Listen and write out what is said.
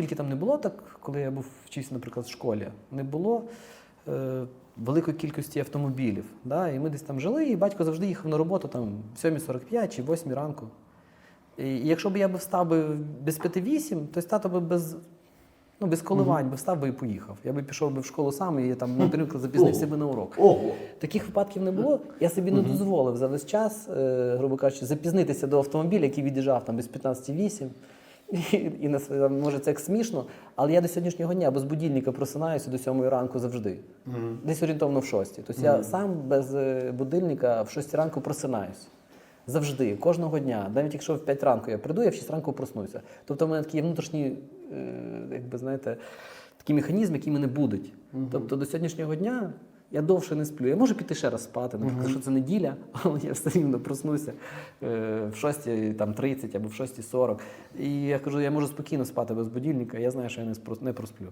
оскільки там не було так, коли я був вчився, наприклад, в школі, не було е, великої кількості автомобілів. Да? І ми десь там жили, і батько завжди їхав на роботу там в 7.45 чи 8 ранку. І, і якщо б я би встав би без 5-8, то тато би без, ну, без коливань би встав би і поїхав. Я би пішов би в школу сам і там, наприклад, запізнився би на урок. Ого. Таких випадків не було. Я собі не дозволив за весь час, е, грубо кажучи, запізнитися до автомобіля, який від'їжджав там без 15.08. І, і на може це як смішно, але я до сьогоднішнього дня без будильника просинаюся до 7 ранку завжди. Десь орієнтовно в 6. Тобто я сам без е, будильника в 6 ранку просинаюсь. Завжди, кожного дня. Навіть якщо в 5 ранку я прийду, я в 6 ранку проснуся. Тобто в мене такий внутрішній, е, якби знаєте, такий механізм, який мене будить. Тобто до сьогоднішнього дня я довше не сплю. Я можу піти ще раз спати, наприклад, якщо це неділя, але я все рівно проснуся е, в 6 там, 30 або в 6.40. І я кажу, я можу спокійно спати без будильника, я знаю, що я не спро- не просплю.